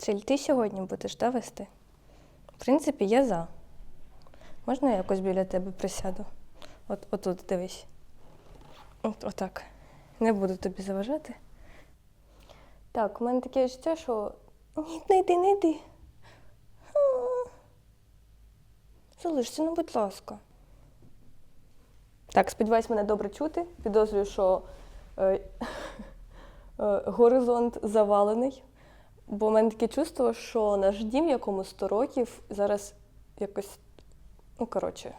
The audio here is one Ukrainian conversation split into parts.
Циль, ти сьогодні будеш да, вести? В принципі, я за. Можна я якось біля тебе присяду? От, отут, дивись. От, отак. Не буду тобі заважати. Так, у мене таке відчуття, що. Ні, не йди, не йди. Залишся, ну, будь ласка. Так, сподіваюсь, мене добре чути. Підозрюю, що е, е, горизонт завалений. Бо в мене таке чувство, що наш дім, якому 100 років, зараз якось, ну, коротше,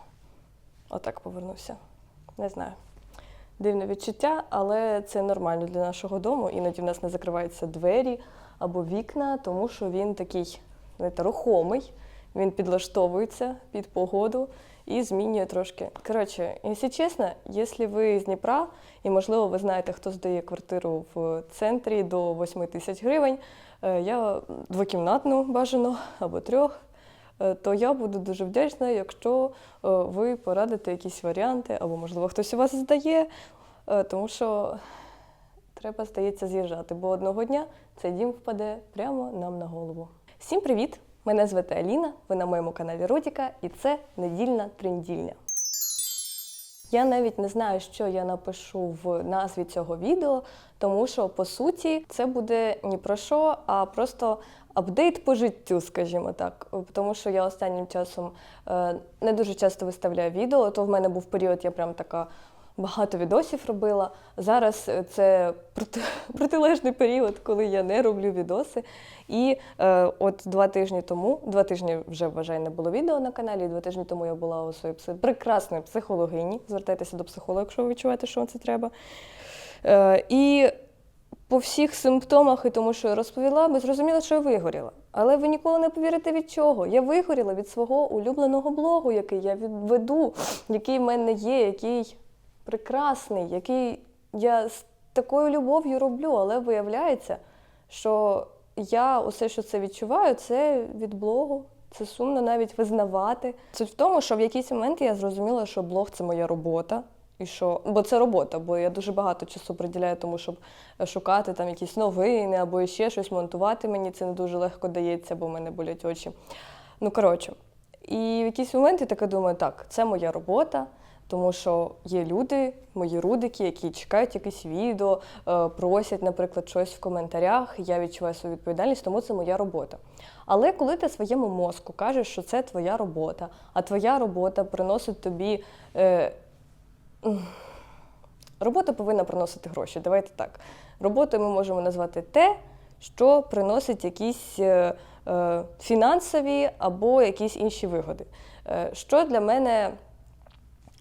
отак повернувся. Не знаю. Дивне відчуття, але це нормально для нашого дому. Іноді в нас не закриваються двері або вікна, тому що він такий знаєте, рухомий, він підлаштовується під погоду і змінює трошки. Коротше, якщо чесно, якщо ви з Дніпра, і можливо ви знаєте, хто здає квартиру в центрі до 8 тисяч гривень, я двокімнатну бажано або трьох. е, То я буду дуже вдячна, якщо е, ви порадите якісь варіанти, або, можливо, хтось у вас здає, е, тому що треба, здається, з'їжджати, бо одного дня цей дім впаде прямо нам на голову. Всім привіт! Мене звати Аліна, ви на моєму каналі Родіка, і це недільна трендільня. Я навіть не знаю, що я напишу в назві цього відео, тому що по суті це буде ні про що, а просто апдейт по життю, скажімо так. Тому що я останнім часом е, не дуже часто виставляю відео, то в мене був період, я прям така багато відосів робила. Зараз е, це проти, протилежний період, коли я не роблю відоси. І е, от два тижні тому, два тижні вже вважаю, не було відео на каналі. Два тижні тому я була у своїй прекрасної психологині. Звертайтеся до психолога, якщо ви відчуваєте, що вам це треба. Е, і по всіх симптомах і тому, що я розповіла, ми зрозуміли, що я вигоріла. Але ви ніколи не повірите від чого. Я вигоріла від свого улюбленого блогу, який я веду, який в мене є, який прекрасний, який я з такою любов'ю роблю. Але виявляється, що я усе, що це відчуваю, це від блогу. Це сумно навіть визнавати. Суть в тому, що в якийсь момент я зрозуміла, що блог це моя робота. І що, бо це робота, бо я дуже багато часу приділяю тому, щоб шукати там якісь новини або ще щось монтувати. Мені це не дуже легко дається, бо в мене болять очі. Ну коротше, і в якийсь момент я така думаю, так, це моя робота, тому що є люди, мої рудики, які чекають якесь відео, е, просять, наприклад, щось в коментарях. Я відчуваю свою відповідальність, тому це моя робота. Але коли ти своєму мозку кажеш, що це твоя робота, а твоя робота приносить тобі. Робота повинна приносити гроші. Давайте так. Роботою ми можемо назвати те, що приносить якісь е, е, фінансові або якісь інші вигоди. Е, що для мене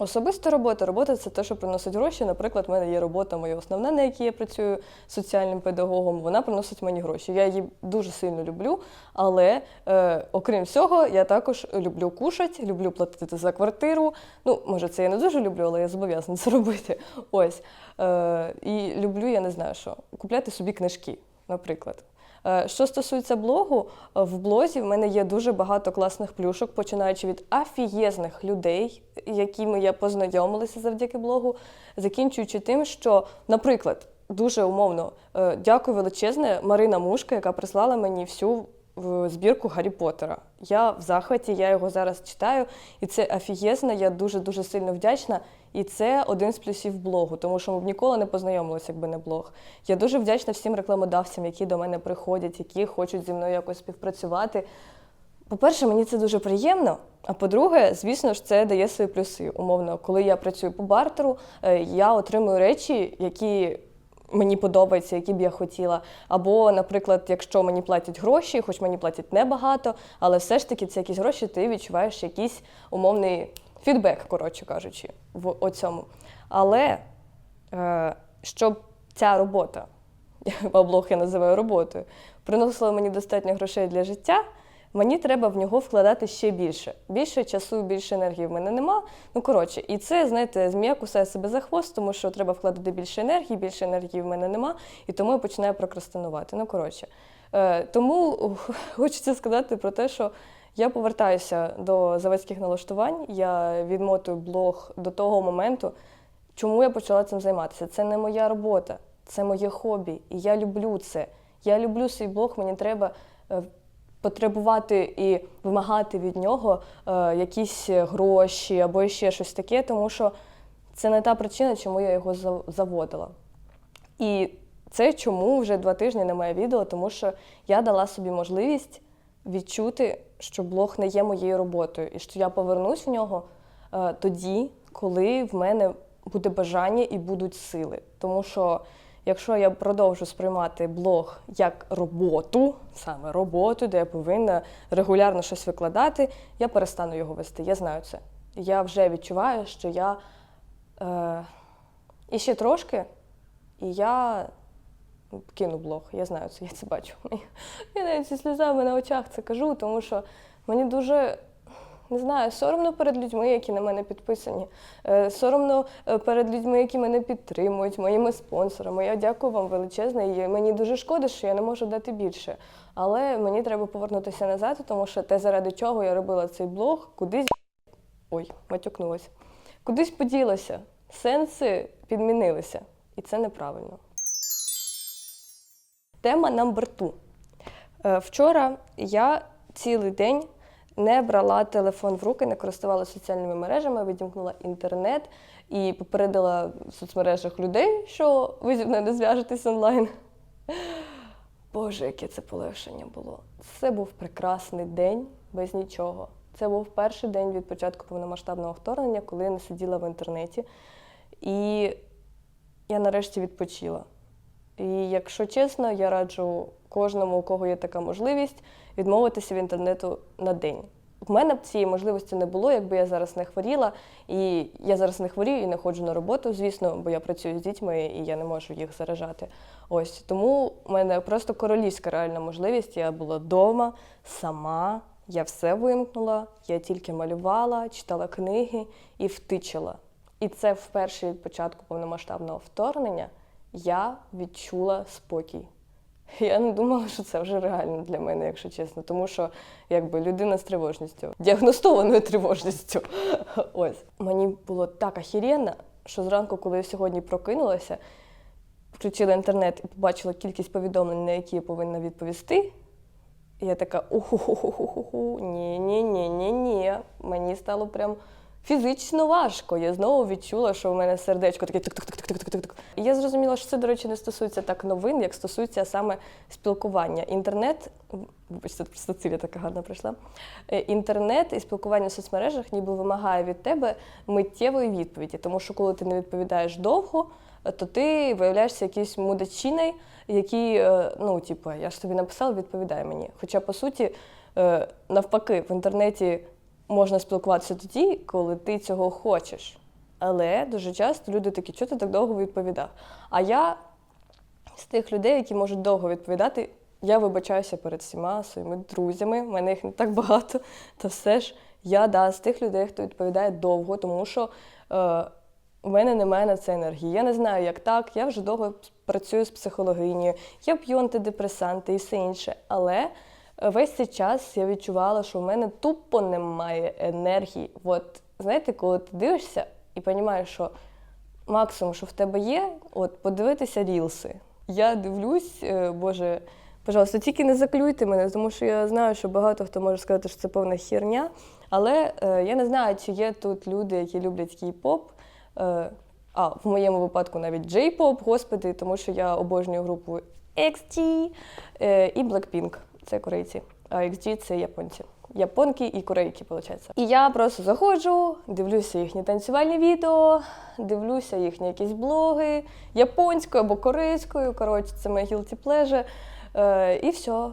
особиста робота? Робота це те, що приносить гроші. Наприклад, в мене є робота моя основна, на якій я працюю соціальним педагогом. Вона приносить мені гроші. Я її дуже сильно люблю, але е, окрім всього, я також люблю кушати, люблю платити за квартиру. Ну, може, це я не дуже люблю, але я зобов'язана це робити. Ось. Е, і люблю, я не знаю що, купляти собі книжки, наприклад. Е, Що стосується блогу, е, в блозі в мене є дуже багато класних плюшок, починаючи від афієзних людей, якими я познайомилася завдяки блогу, закінчуючи тим, що, наприклад, дуже умовно, е, дякую величезне Марина Мушка, яка прислала мені всю збірку Гаррі Поттера. Я в захваті, я його зараз читаю, і це афієзно, я дуже-дуже сильно вдячна. І це один з плюсів блогу, тому що ми б ніколи не познайомилися, якби не блог. Я дуже вдячна всім рекламодавцям, які до мене приходять, які хочуть зі мною якось співпрацювати. По-перше, мені це дуже приємно. А по-друге, звісно ж, це дає свої плюси. Умовно, коли я працюю по бартеру, е, я отримую речі, які мені подобаються, які б я хотіла. Або, наприклад, якщо мені платять гроші, хоч мені платять небагато, але все ж таки це якісь гроші, ти відчуваєш якийсь умовний фідбек, коротше кажучи, в оцьому. Але е, щоб ця робота, а блог я називаю роботою, приносила мені достатньо грошей для життя, мені треба в нього вкладати ще більше. Більше часу, більше енергії в мене нема. Ну, коротше, і це, знаєте, змія кусає себе за хвост, тому що треба вкладати більше енергії, більше енергії в мене нема, і тому я починаю прокрастинувати. Ну, коротше. Е, тому хочеться сказати про те, що я повертаюся до заводських налаштувань, я відмотую блог до того моменту, чому я почала цим займатися. Це не моя робота, це моє хобі, і я люблю це. Я люблю свій блог, мені треба е, потребувати і вимагати від нього е, якісь гроші або ще щось таке, тому що це не та причина, чому я його заводила. І це чому вже два тижні немає відео, тому що я дала собі можливість відчути, що блог не є моєю роботою, і що я повернусь в нього е, тоді, коли в мене буде бажання і будуть сили. Тому що якщо я продовжу сприймати блог як роботу, саме роботу, де я повинна регулярно щось викладати, я перестану його вести. Я знаю це. Я вже відчуваю, що я е, і ще трошки, і я кину блог. Я знаю це, я це бачу. Я навіть зі сльозами на очах це кажу, тому що мені дуже. Не знаю, соромно перед людьми, які на мене підписані. Е, Соромно е, перед людьми, які мене підтримують, моїми спонсорами. Я дякую вам величезне. І мені дуже шкода, що я не можу дати більше. Але мені треба повернутися назад, тому що те, заради чого я робила цей блог, кудись ой, матюкнулася. Кудись поділося. Сенси підмінилися. І це неправильно. Тема number two. Е, Вчора я цілий день не брала телефон в руки, не користувалася соціальними мережами, відімкнула інтернет і попередила в соцмережах людей, що ви зі мною не зв'яжетесь онлайн. Боже, яке це полегшення було. Це був прекрасний день без нічого. Це був перший день від початку повномасштабного вторгнення, коли я не сиділа в інтернеті. І я нарешті відпочила. І якщо чесно, я раджу кожному, у кого є така можливість, відмовитися від інтернету на день. У мене б цієї можливості не було, якби я зараз не хворіла. І я зараз не хворію і не ходжу на роботу, звісно, бо я працюю з дітьми і я не можу їх заражати. Ось тому в мене просто королівська реальна можливість. Я була вдома сама, я все вимкнула, я тільки малювала, читала книги і втичила. І це вперше від початку повномасштабного вторгнення я відчула спокій. Я не думала, що це вже реально для мене, якщо чесно, тому що якби людина з тривожністю, діагностованою тривожністю. Ось мені було так ахіренно, що зранку, коли я сьогодні прокинулася, включила інтернет і побачила кількість повідомлень, на які я повинна відповісти. І я така уху-ху-ху-ху-ху, ні, ні, ні, ні, ні. Мені стало прям фізично важко. Я знову відчула, що в мене сердечко таке тик-тик-тик-тик-тик-тик. І я зрозуміла, що це, до речі, не стосується так новин, як стосується саме спілкування. Інтернет, вибачте, просто Циля така гарна прийшла. Е, Інтернет і спілкування в соцмережах ніби вимагає від тебе миттєвої відповіді, тому що коли ти не відповідаєш довго, е, то ти виявляєшся якийсь мудачиною, який, е, ну, типу, я ж тобі написала, відповідай мені. Хоча, по суті, навпаки, в інтернеті можна спілкуватися тоді, коли ти цього хочеш. Але дуже часто люди такі, що ти так довго відповідав? А я з тих людей, які можуть довго відповідати, я вибачаюся перед всіма своїми друзями, в мене їх не так багато, то все ж я да, з тих людей, хто відповідає довго, тому що е, у мене немає на це енергії. Я не знаю, як так. Я вже довго працюю з психологинею, я п'ю антидепресанти і все інше. Але весь цей час я відчувала, що в мене тупо немає енергії. От знаєте, коли ти дивишся і розумієш, що максимум, що в тебе є, от подивитися рілси. Я дивлюсь, е, Боже, пожалуйста, тільки не заклюйте мене, тому що я знаю, що багато хто може сказати, що це повна херня. Але е, я не знаю, чи є тут люди, які люблять кей-поп. Е, а в моєму випадку навіть джей-поп, господи, тому що я обожнюю групу XG е, і Blackpink. Це корейці. А XG це японці. Японки і корейки, виходить. І я просто заходжу, дивлюся їхні танцювальні відео, дивлюся їхні якісь блоги японською або корейською. Коротше, це моє guilty pleasure. Е, і все.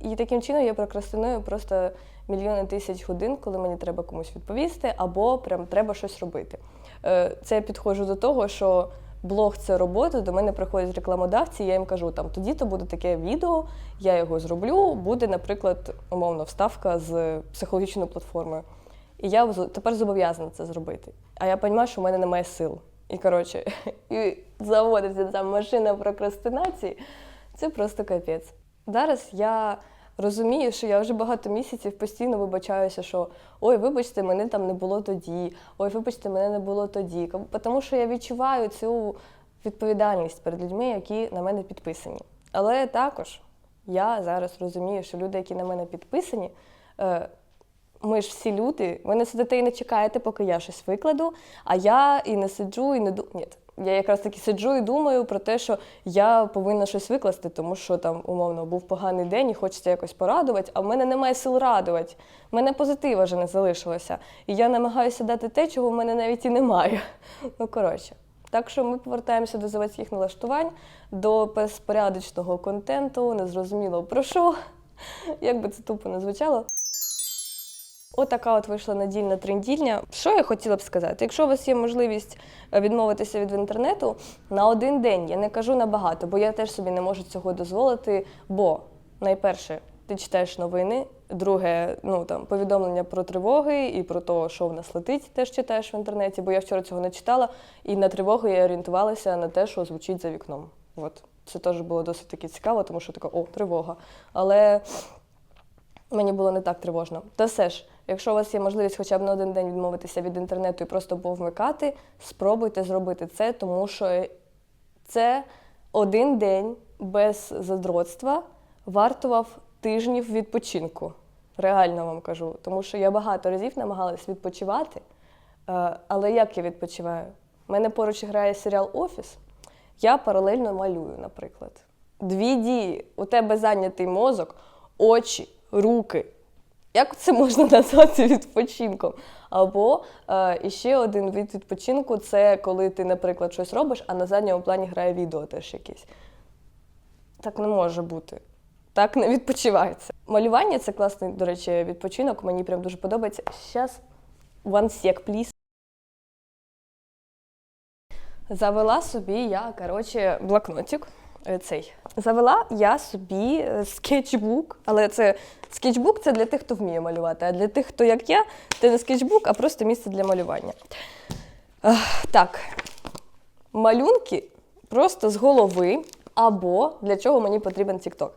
І таким чином я прокрастиную просто мільйони тисяч годин, коли мені треба комусь відповісти, або прям треба щось робити. Е, Це я підходжу до того, що блог це робота, до мене приходять рекламодавці, я їм кажу, там тоді-то буде таке відео, я його зроблю, буде, наприклад, умовно, вставка з психологічною платформою. І я тепер зобов'язана це зробити. А я розумію, що в мене немає сил. І коротше, і заводиться ця машина прокрастинації. Це просто капець. Зараз я розумію, що я вже багато місяців постійно вибачаюся, що ой, вибачте, мене там не було тоді, ой, вибачте, мене не було тоді. Тому що я відчуваю цю відповідальність перед людьми, які на мене підписані. Але також Я зараз розумію, що люди, які на мене підписані, е, ми ж всі люди, ви не сидите і не чекаєте, поки я щось викладу, а я і не сиджу, і не думаю. Я якраз таки сиджу і думаю про те, що я повинна щось викласти, тому що там, умовно, був поганий день і хочеться якось порадувати, а в мене немає сил радувати. В мене позитива вже не залишилося. І я намагаюся дати те, чого в мене навіть і немає. Ну, коротше. Так що ми повертаємося до заводських налаштувань, до безпорядочного контенту, незрозуміло про що, як би це тупо не звучало. Отака от вийшла недільна трендільня. Що я хотіла б сказати? Якщо у вас є можливість е, відмовитися від інтернету на один день, я не кажу на багато, бо я теж собі не можу цього дозволити. Бо найперше, ти читаєш новини. Друге, ну там повідомлення про тривоги і про те, що в нас летить, теж читаєш в інтернеті, бо я вчора цього не читала, і на тривогу я орієнтувалася на те, що звучить за вікном. От це теж було досить таки цікаво, тому що така о, тривога. Але мені було не так тривожно. Та все ж, якщо у вас є можливість хоча б на один день відмовитися від інтернету і просто повмикати, спробуйте зробити це, тому що це один день без задротства вартував тижнів відпочинку. Реально вам кажу. Тому що я багато разів намагалась відпочивати. Е, Але як я відпочиваю? У мене поруч грає серіал Офіс. Я паралельно малюю, наприклад. Дві дії. У тебе зайнятий мозок, очі, руки. Як це можна назвати відпочинком? Або е, іще один від відпочинку це коли ти, наприклад, щось робиш, а на задньому плані грає відео теж якесь. Так не може бути. Так не відпочивається. Малювання це класний, до речі, відпочинок. Мені прям дуже подобається. Зараз one sec, please. Завела собі я, коротше, блокнотик. Е, Цей. Завела я собі е, скетчбук, але це скетчбук це для тих, хто вміє малювати, а для тих, хто як я, це не скетчбук, а просто місце для малювання. Так, малюнки просто з голови, або для чого мені потрібен TikTok.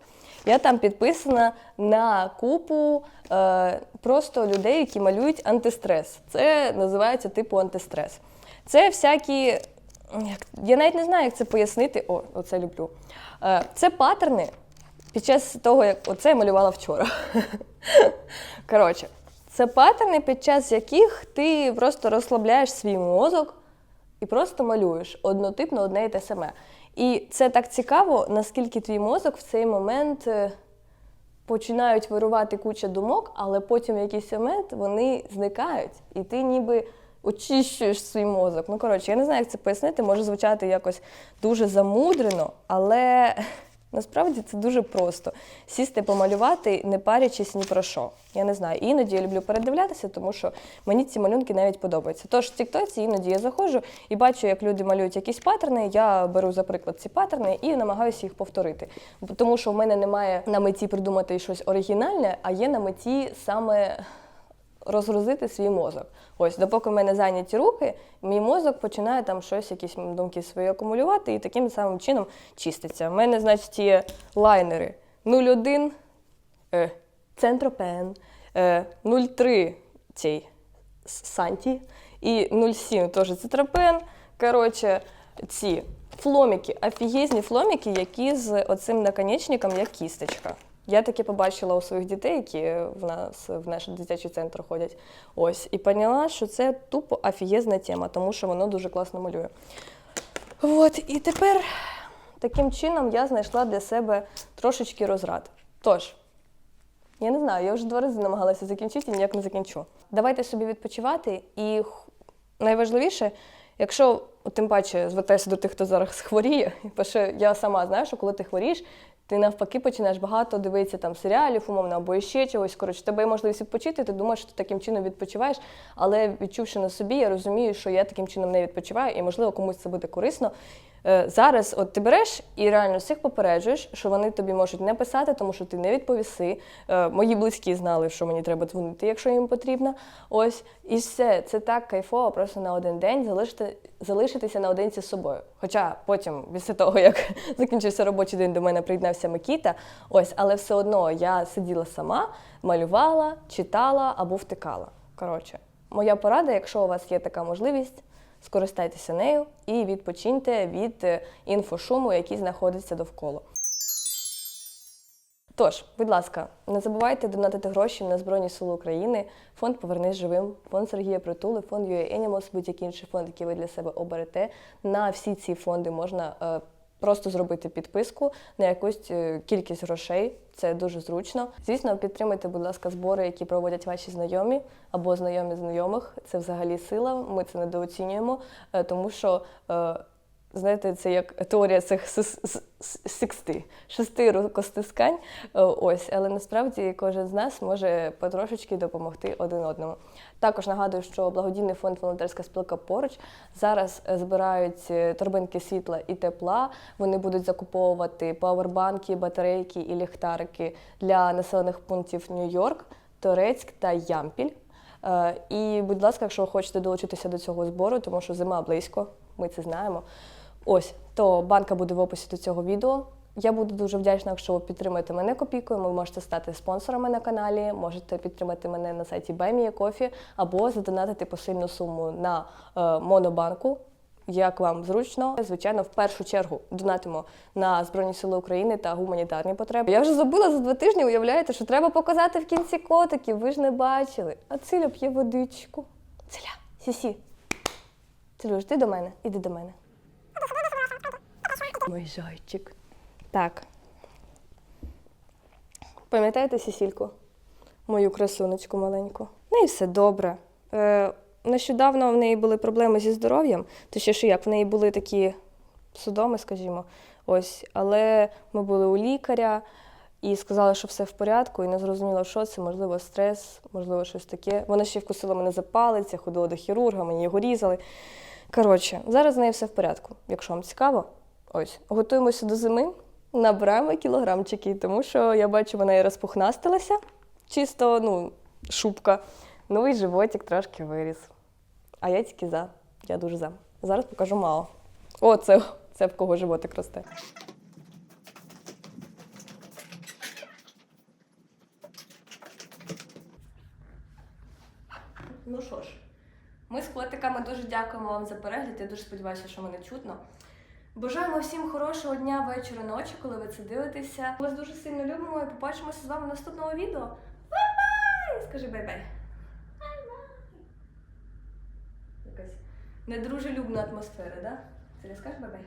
Я там підписана на купу е, просто людей, які малюють антистрес. Це називається типу антистрес. Це всякі. Я навіть не знаю, як це пояснити. О, оце люблю. Е, це паттерни під час того, як оце я малювала вчора. Коротше, це паттерни, під час яких ти просто розслабляєш свій мозок і просто малюєш однотипно одне і те саме. І це так цікаво, наскільки твій мозок в цей момент е, починають вирувати куча думок, але потім в якийсь момент вони зникають, і ти ніби очищуєш свій мозок. Ну, коротше, я не знаю, як це пояснити, може звучати якось дуже замудрено, але насправді це дуже просто. Сісти помалювати, не парячись ні про що. Я не знаю. Іноді я люблю передивлятися, тому що мені ці малюнки навіть подобаються. Тож в Тіктоці іноді я заходжу і бачу, як люди малюють якісь паттерни. Я беру, за приклад, ці паттерни і намагаюся їх повторити. Тому що в мене немає на меті придумати щось оригінальне, а є на меті саме розгрузити свій мозок. Ось, допоки в мене зайняті руки, мій мозок починає там щось, якісь думки свої акумулювати, і таким самим чином чиститься. У мене, значить, є лайнери 01 е, Центропен, е, 03 цей Санті і 07 теж Центропен. Коротше, ці фломіки, офігезні фломіки, які з оцим наконечником, як кісточка. Я таке побачила у своїх дітей, які в нас в наш дитячий центр ходять. Ось, і поняла, що це тупо офігезна тема, тому що воно дуже класно малює. От, і тепер таким чином я знайшла для себе трошечки розрад. Тож, я не знаю, я вже два рази намагалася закінчити і ніяк не закінчу. Давайте собі відпочивати, і найважливіше, якщо тим паче звертаюся до тих, хто зараз хворіє, бо що я сама знаю, що коли ти хворієш, ти навпаки починаєш багато дивитися там серіалів, умовно, або ще чогось. Коротше, тебе є можливість відпочити, ти думаєш, що ти таким чином відпочиваєш, але відчувши на собі, я розумію, що я таким чином не відпочиваю, і можливо комусь це буде корисно. Е, Зараз от ти береш і реально всіх попереджуєш, що вони тобі можуть не писати, тому що ти не відповіси. Е, Мої близькі знали, що мені треба дзвонити, якщо їм потрібно. Ось і все. Це так кайфово, просто на один день залишити, залишитися наодинці з собою. Хоча потім, після того як закінчився робочий день, до мене приєднався Микіта. Ось, але все одно я сиділа сама, малювала, читала або втикала. Коротше, моя порада, якщо у вас є така можливість. Скористайтеся нею і відпочиньте від е, інфошуму, який знаходиться довкола. Тож, будь ласка, не забувайте донатити гроші на Збройні Сили України, фонд Повернись живим, фонд Сергія Притули, фонд UA Animals, будь-який інший фонд, який ви для себе оберете. На всі ці фонди можна е, просто зробити підписку на якусь е, кількість грошей. Це дуже зручно. Звісно, підтримайте, будь ласка, збори, які проводять ваші знайомі або знайомі знайомих. Це взагалі сила. Ми це недооцінюємо, е, тому що. Знаєте, це як теорія цих сис- с- с- сиксти, шести рукостискань. Е, Ось, але насправді кожен з нас може потрошечки допомогти один одному. Також нагадую, що благодійний фонд волонтерська спілка поруч зараз е, збирають е, торбинки світла і тепла. Вони будуть закуповувати павербанки, батарейки і ліхтарики для населених пунктів Нью-Йорк, Торецьк та Ямпіль. І, будь ласка, якщо ви хочете долучитися до цього збору, тому що зима близько, ми це знаємо. Ось, то банка буде в описі до цього відео. Я буду дуже вдячна, якщо ви підтримаєте мене копійкою. Ви можете стати спонсорами на каналі, можете підтримати мене на сайті BuyMeACoffee або задонатити посильну суму на е, монобанку. Як вам зручно, звичайно, в першу чергу донатимо на Збройні Сили України та гуманітарні потреби. Я вже забула за два тижні, уявляєте, що треба показати в кінці котиків. Ви ж не бачили. А Циля п'є водичку. Циля, сісі. Цилюш, ти до мене, іди до мене. Мой зайчик. Так. Пам'ятаєте Сісільку? Мою красунечку маленьку. В неї все добре. Е, нещодавно в неї були проблеми зі здоров'ям, точніше, як в неї були такі судоми, скажімо. Ось. Але ми були у лікаря і сказали, що все в порядку, і не зрозуміло, що це, можливо, стрес, можливо, щось таке. Вона ще вкусила мене за палець, я ходила до хірурга, мені його різали. Коротше, зараз з нею все в порядку. Якщо вам цікаво, ось готуємося до зими, набираємо кілограмчики, тому що я бачу, вона і розпухнастилася, чисто ну, шубка. Ну і животик трошки виріс. А я тільки за. Я дуже за. Зараз покажу мало. О, це, це в кого животик росте. Ну що ж, ми з котиками дуже дякуємо вам за перегляд. Я дуже сподіваюся, що мене чутно. Бажаємо всім хорошого дня, вечора, ночі, коли ви це дивитеся. Ми вас дуже сильно любимо і побачимося з вами в наступному відео. Бай-бай! Скажи бай-бай. Бай-бай. Якась недружелюбна атмосфера, да? Це не скажеш бай-бай?